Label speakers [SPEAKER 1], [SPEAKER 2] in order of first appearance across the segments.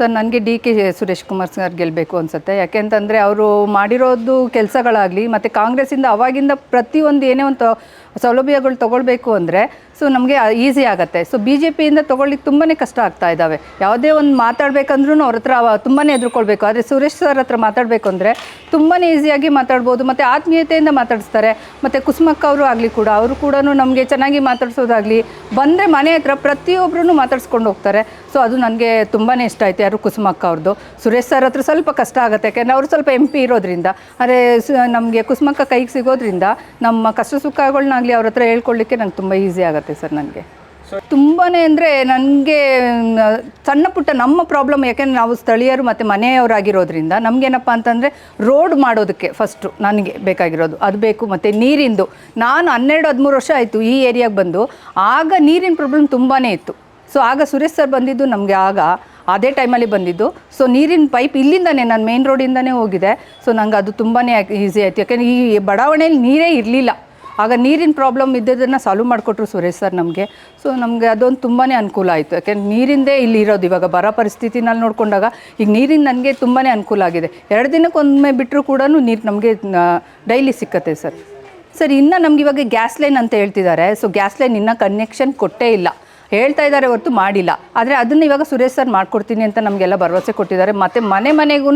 [SPEAKER 1] Sir, ನನಗೆ D K Suresh Kumar sir ಗೆಲ್ಲಬೇಕು ಅನ್ಸುತ್ತೆ. ಯಾಕೆಂತಂದರೆ ಅವರು ಮಾಡಿರೋದು ಕೆಲಸಗಳಾಗಲಿ ಮತ್ತು ಕಾಂಗ್ರೆಸ್ಸಿಂದ ಅವಾಗಿಂದ ಪ್ರತಿಯೊಂದು ಏನೇ ಒಂದು ಸೌಲಭ್ಯಗಳು ತೊಗೊಳ್ಬೇಕು ಅಂದರೆ, ಸೊ ನಮಗೆ ಈಸಿ ಆಗುತ್ತೆ. ಸೊ ಬಿ ಜೆ ಪಿಯಿಂದ ತೊಗೊಳ್ಲಿಕ್ಕೆ ತುಂಬಾ ಕಷ್ಟ ಆಗ್ತಾ ಇದ್ದಾವೆ ಯಾವುದೇ ಒಂದು ಮಾತಾಡಬೇಕಂದ್ರೂ ಅವ್ರ ಹತ್ರ ತುಂಬಾ ಎದುರ್ಕೊಳ್ಬೇಕು. ಆದರೆ ಸುರೇಶ್ ಸರ್ ಹತ್ರ ಮಾತಾಡಬೇಕು ಅಂದರೆ ತುಂಬಾ ಈಸಿಯಾಗಿ ಮಾತಾಡ್ಬೋದು, ಮತ್ತು ಆತ್ಮೀಯತೆಯಿಂದ ಮಾತಾಡಿಸ್ತಾರೆ, ಮತ್ತು ಕುಸುಮಕ್ಕ ಅವರು ಆಗಲಿ ಕೂಡ, ಅವರು ಕೂಡ ನಮಗೆ ಚೆನ್ನಾಗಿ ಮಾತಾಡ್ಸೋದಾಗಲಿ ಬಂದರೆ ಮನೆ ಹತ್ರ ಪ್ರತಿಯೊಬ್ಬರೂ ಮಾತಾಡ್ಸ್ಕೊಂಡು ಹೋಗ್ತಾರೆ. ಸೊ ಅದು ನನಗೆ ತುಂಬಾ ಇಷ್ಟ ಆಯಿತು. ಯಾರು ಕುಸುಮಕ್ಕ ಅವ್ರದ್ದು? ಸುರೇಶ್ ಸರ್ ಹತ್ರ ಸ್ವಲ್ಪ ಕಷ್ಟ ಆಗುತ್ತೆ. ಯಾಕೆಂದರೆ ಅವರು ಸ್ವಲ್ಪ ಎಂ ಪಿ ಇರೋದ್ರಿಂದ. ಅಂದರೆ ನಮಗೆ ಕುಸುಮಕ್ಕ ಕೈಗೆ ಸಿಗೋದ್ರಿಂದ ನಮ್ಮ ಕಷ್ಟ ಸುಖಗಳನ್ನಾಗಲಿ ಅವ್ರ ಹತ್ರ ಹೇಳ್ಕೊಳ್ಳಿಕ್ಕೆ ನಂಗೆ ತುಂಬ ಈಸಿ ಆಗುತ್ತೆ ಸರ್ ನನಗೆ ತುಂಬಾ ಅಂದರೆ ನನಗೆ ಸಣ್ಣ ಪುಟ್ಟ ನಮ್ಮ ಪ್ರಾಬ್ಲಮ್ ಯಾಕೆಂದರೆ ನಾವು ಸ್ಥಳೀಯರು ಮತ್ತು ಮನೆಯವರಾಗಿರೋದ್ರಿಂದ ನಮಗೇನಪ್ಪ ಅಂತಂದರೆ ರೋಡ್ ಮಾಡೋದಕ್ಕೆ ಫಸ್ಟು ನನಗೆ ಬೇಕಾಗಿರೋದು. ಅದು ಬೇಕು ಮತ್ತು ನೀರಿಂದು. ನಾನು ಹನ್ನೆರಡು ಹದಿಮೂರು ವರ್ಷ ಆಯಿತು ಈ ಏರಿಯಾಗೆ ಬಂದು. ಆಗ ನೀರಿನ ಪ್ರಾಬ್ಲಮ್ ತುಂಬಾ ಇತ್ತು. ಸೊ ಆಗ ಸುರೇಶ್ ಸರ್ ಬಂದಿದ್ದು ನಮಗೆ ಆಗ ಅದೇ ಟೈಮಲ್ಲಿ ಬಂದಿದ್ದು. ಸೊ ನೀರಿನ ಪೈಪ್ ಇಲ್ಲಿಂದನೇ, ನಾನು ಮೇನ್ ರೋಡಿಂದನೇ ಹೋಗಿದೆ. ಸೊ ನಂಗೆ ಅದು ತುಂಬಾ ಈಸಿ ಆಯಿತು. ಯಾಕೆಂದರೆ ಈ ಬಡಾವಣೆಯಲ್ಲಿ ನೀರೇ ಇರಲಿಲ್ಲ. ಆಗ ನೀರಿನ ಪ್ರಾಬ್ಲಮ್ ಇದ್ದದನ್ನು ಸಾಲ್ವ್ ಮಾಡಿಕೊಟ್ರು ಸುರೇಶ್ ಸರ್ ನಮಗೆ. ಸೊ ನಮಗೆ ಅದೊಂದು ತುಂಬಾ ಅನುಕೂಲ ಆಯಿತು. ಯಾಕೆಂದ್ರೆ ನೀರಿಂದೇ ಇಲ್ಲಿ ಇರೋದು. ಇವಾಗ ಬರ ಪರಿಸ್ಥಿತಿನಲ್ಲಿ ನೋಡಿಕೊಂಡಾಗ ಈಗ ನೀರಿನ ನನಗೆ ತುಂಬಾ ಅನುಕೂಲ ಆಗಿದೆ. ಎರಡು ದಿನಕ್ಕೊಮ್ಮೆ ಬಿಟ್ಟರೂ ಕೂಡ ನೀರು ನಮಗೆ ಡೈಲಿ ಸಿಕ್ಕತ್ತೆ ಸರ್ ಸರ್, ಇನ್ನು ನಮ್ಗೆ ಇವಾಗ ಗ್ಯಾಸ್ ಲೈನ್ ಅಂತ ಹೇಳ್ತಿದ್ದಾರೆ. ಸೊ ಗ್ಯಾಸ್ ಲೈನ್ ಇನ್ನೂ ಕನೆಕ್ಷನ್ ಕೊಟ್ಟೇ ಇಲ್ಲ. ಹೇಳ್ತಾ ಇದ್ದಾರೆ ಹೊರತು ಮಾಡಿಲ್ಲ. ಆದರೆ ಅದನ್ನು ಇವಾಗ ಸುರೇಶ್ ಸರ್ ಮಾಡಿಕೊಡ್ತೀನಿ ಅಂತ ನಮಗೆಲ್ಲ ಭರವಸೆ ಕೊಟ್ಟಿದ್ದಾರೆ. ಮತ್ತು ಮನೆ ಮನೆಗೂ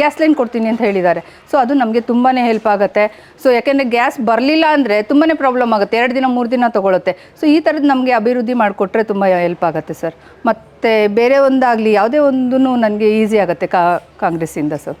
[SPEAKER 1] ಗ್ಯಾಸ್ ಲೈನ್ ಕೊಡ್ತೀನಿ ಅಂತ ಹೇಳಿದ್ದಾರೆ. ಸೊ ಅದು ನಮಗೆ ತುಂಬಾ ಹೆಲ್ಪ್ ಆಗುತ್ತೆ. ಸೊ ಯಾಕೆಂದರೆ ಗ್ಯಾಸ್ ಬರಲಿಲ್ಲ ಅಂದರೆ ತುಂಬಾ ಪ್ರಾಬ್ಲಮ್ ಆಗುತ್ತೆ. ಎರಡು ದಿನ, ಮೂರು ದಿನ ತೊಗೊಳುತ್ತೆ. ಸೊ ಈ ಥರದ್ದು ನಮಗೆ ಅಭಿವೃದ್ಧಿ ಮಾಡಿಕೊಟ್ರೆ ತುಂಬ ಹೆಲ್ಪ್ ಆಗುತ್ತೆ ಸರ್. ಮತ್ತು ಬೇರೆ ಒಂದಾಗಲಿ, ಯಾವುದೇ ಒಂದು ನನಗೆ ಈಸಿ ಆಗುತ್ತೆ ಕಾಂಗ್ರೆಸ್ಸಿಂದ ಸರ್.